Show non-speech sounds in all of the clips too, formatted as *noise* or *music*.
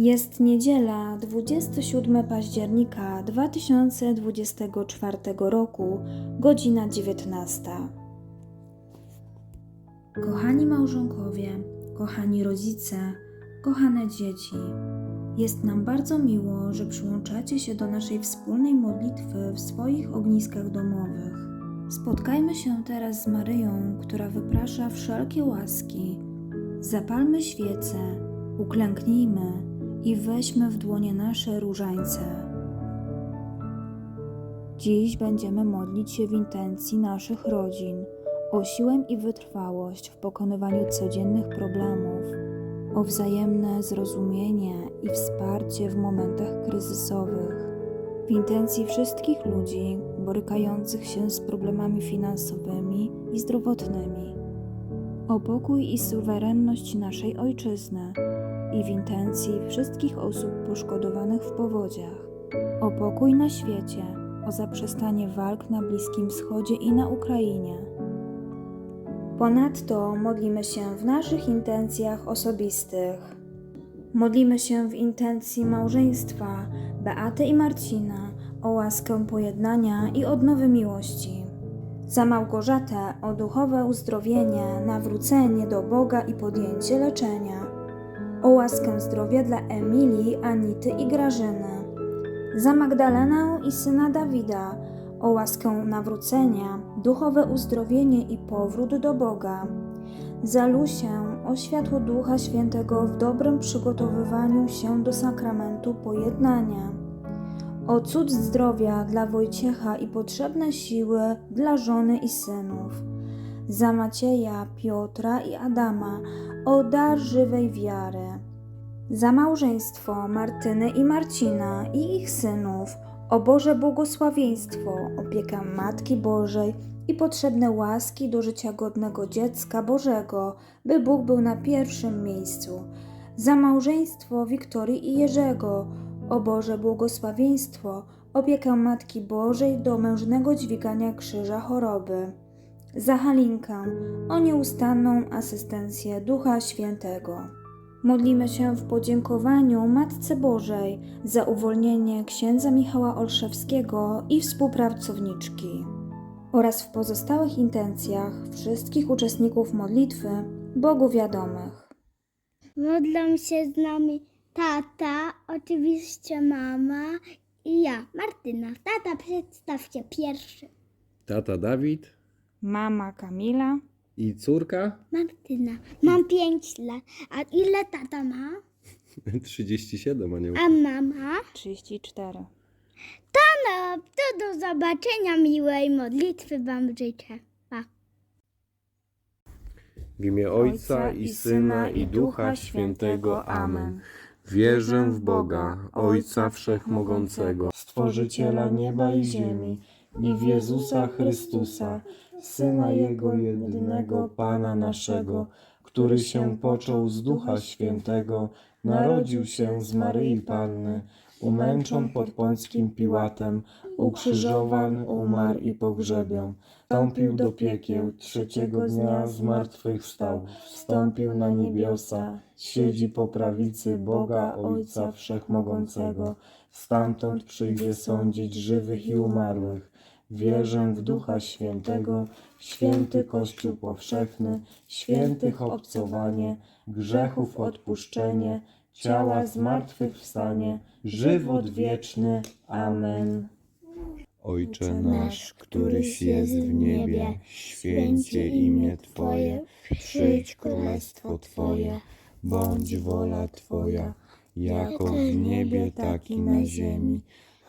Jest niedziela 27 października 2024 roku, godzina 19. Kochani małżonkowie, kochani rodzice, kochane dzieci, jest nam bardzo miło, że przyłączacie się do naszej wspólnej modlitwy w swoich ogniskach domowych. Spotkajmy się teraz z Maryją, która wyprasza wszelkie łaski. Zapalmy świece, uklęknijmy i weźmy w dłonie nasze różańce. Dziś będziemy modlić się w intencji naszych rodzin o siłę i wytrwałość w pokonywaniu codziennych problemów, o wzajemne zrozumienie i wsparcie w momentach kryzysowych, w intencji wszystkich ludzi borykających się z problemami finansowymi i zdrowotnymi, o pokój i suwerenność naszej Ojczyzny i w intencji wszystkich osób poszkodowanych w powodziach, o pokój na świecie, o zaprzestanie walk na Bliskim Wschodzie i na Ukrainie. Ponadto modlimy się w naszych intencjach osobistych. Modlimy się w intencji małżeństwa Beaty i Marcina o łaskę pojednania i odnowy miłości. Za Małgorzatę o duchowe uzdrowienie, nawrócenie do Boga i podjęcie leczenia. O łaskę zdrowia dla Emilii, Anity i Grażyny. Za Magdalenę i syna Dawida o łaskę nawrócenia, duchowe uzdrowienie i powrót do Boga. Za Lusię o światło Ducha Świętego w dobrym przygotowywaniu się do sakramentu pojednania. O cud zdrowia dla Wojciecha i potrzebne siły dla żony i synów. Za Macieja, Piotra i Adama o dar żywej wiary. Za małżeństwo Martyny i Marcina i ich synów o Boże błogosławieństwo, opiekę Matki Bożej i potrzebne łaski do życia godnego dziecka Bożego, by Bóg był na pierwszym miejscu. Za małżeństwo Wiktorii i Jerzego, o Boże błogosławieństwo, opiekę Matki Bożej do mężnego dźwigania krzyża choroby. Za Halinkę, o nieustanną asystencję Ducha Świętego. Modlimy się w podziękowaniu Matce Bożej za uwolnienie księdza Michała Olszewskiego i współpracowniczki oraz w pozostałych intencjach wszystkich uczestników modlitwy Bogu wiadomych. Modlą się z nami tata, oczywiście mama i ja, Martyna. Tata, przedstaw się pierwszy. Tata Dawid Mama Kamila, i córka Martyna. Mam pięć lat. A ile tata ma? *laughs* 37, a nie A mama? 34. No, to do zobaczenia, miłej modlitwy wam życzę. Pa. W imię Ojca i Syna i Ducha Świętego. Amen. Wierzę w Boga, Ojca Wszechmogącego, Stworzyciela nieba i ziemi, i w Jezusa Chrystusa, Syna Jego jedynego, Pana naszego, który się począł z Ducha Świętego, narodził się z Maryi Panny, umęczon pod Pąckim Piłatem, ukrzyżowany, umarł i pogrzebion, wstąpił do piekieł, trzeciego dnia zmartwychwstał, wstąpił na niebiosa, siedzi po prawicy Boga Ojca Wszechmogącego, stamtąd przyjdzie sądzić żywych i umarłych. Wierzę w Ducha Świętego, święty Kościół powszechny, świętych obcowanie, grzechów odpuszczenie, ciała zmartwychwstanie, żywot wieczny. Amen. Ojcze nasz, któryś jest w niebie, święcie imię Twoje, przyjdź królestwo Twoje, bądź wola Twoja, jako w niebie, tak i na ziemi.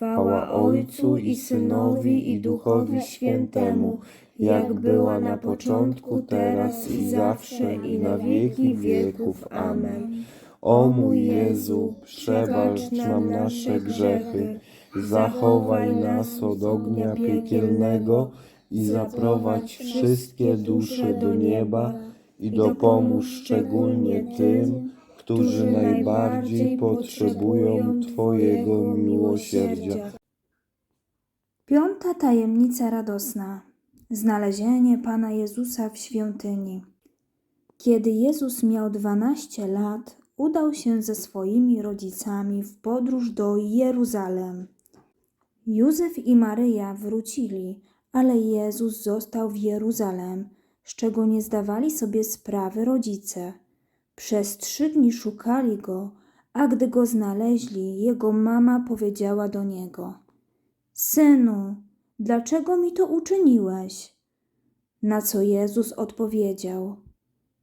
Chwała Ojcu i Synowi i Duchowi Świętemu, jak była na początku, teraz i zawsze i na wieki wieków. Amen. O mój Jezu, przebacz nam nasze grzechy, zachowaj nas od ognia piekielnego i zaprowadź wszystkie dusze do nieba i dopomóż szczególnie tym, którzy najbardziej potrzebują Twojego miłosierdzia. Piąta tajemnica radosna. Znalezienie Pana Jezusa w świątyni. Kiedy Jezus miał 12 lat, udał się ze swoimi rodzicami w podróż do Jeruzalem. Józef i Maryja wrócili, ale Jezus został w Jeruzalem, z czego nie zdawali sobie sprawy rodzice. Przez trzy dni szukali go, a gdy go znaleźli, jego mama powiedziała do niego: Synu, dlaczego mi to uczyniłeś? Na co Jezus odpowiedział: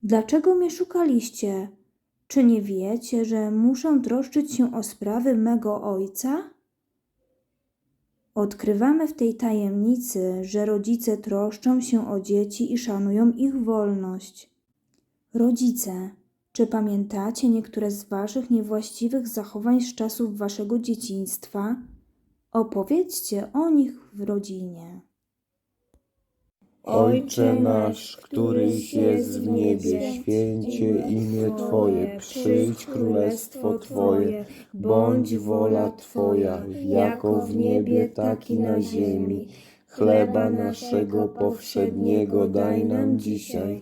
Dlaczego mnie szukaliście? Czy nie wiecie, że muszę troszczyć się o sprawy mego ojca? Odkrywamy w tej tajemnicy, że rodzice troszczą się o dzieci i szanują ich wolność. Rodzice, czy pamiętacie niektóre z waszych niewłaściwych zachowań z czasów waszego dzieciństwa? Opowiedzcie o nich w rodzinie. Ojcze nasz, któryś jest w niebie, święcie imię Twoje, przyjdź królestwo Twoje, bądź wola Twoja, jako w niebie, tak i na ziemi. Chleba naszego powszedniego daj nam dzisiaj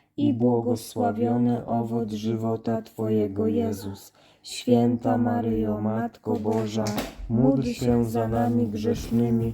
i błogosławiony owoc żywota Twojego, Jezus. Święta Maryjo, Matko Boża, módl się za nami grzesznymi,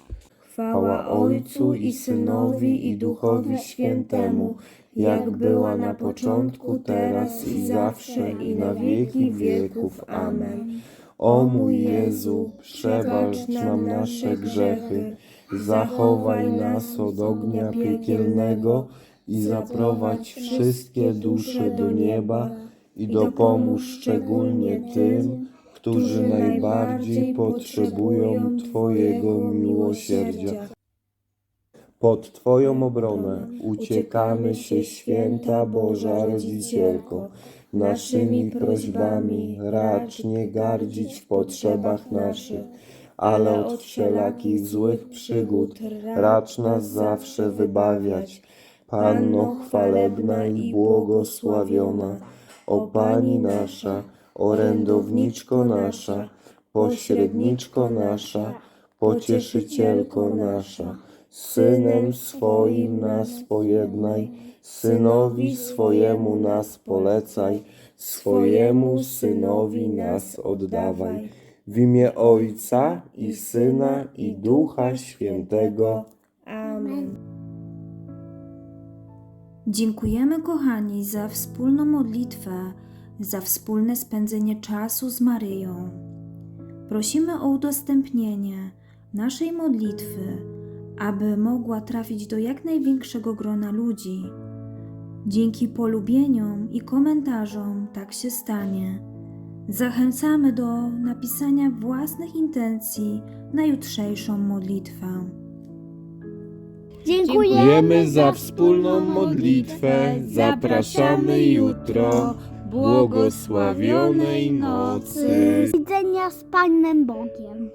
Chwała Ojcu i Synowi i Duchowi Świętemu, jak była na początku, teraz i zawsze i na wieki wieków. Amen. O mój Jezu, przebacz nam nasze grzechy, zachowaj nas od ognia piekielnego i zaprowadź wszystkie dusze do nieba i dopomóż szczególnie tym, którzy najbardziej potrzebują Twojego miłosierdzia. Pod Twoją obronę uciekamy się, święta Boża Rodzicielko. Naszymi prośbami racz nie gardzić w potrzebach naszych, ale od wszelakich złych przygód racz nas zawsze wybawiać. Panno chwalebna i błogosławiona, o Pani nasza, orędowniczko nasza, pośredniczko nasza, pocieszycielko nasza, Synem swoim nas pojednaj, Synowi swojemu nas polecaj, swojemu Synowi nas oddawaj. W imię Ojca i Syna i Ducha Świętego. Amen. Dziękujemy, kochani, za wspólną modlitwę, za wspólne spędzenie czasu z Maryją. Prosimy o udostępnienie naszej modlitwy, aby mogła trafić do jak największego grona ludzi. Dzięki polubieniom i komentarzom tak się stanie. Zachęcamy do napisania własnych intencji na jutrzejszą modlitwę. Dziękujemy za wspólną modlitwę. Zapraszamy jutro. Błogosławionej nocy. Widzenia z Panem Bogiem.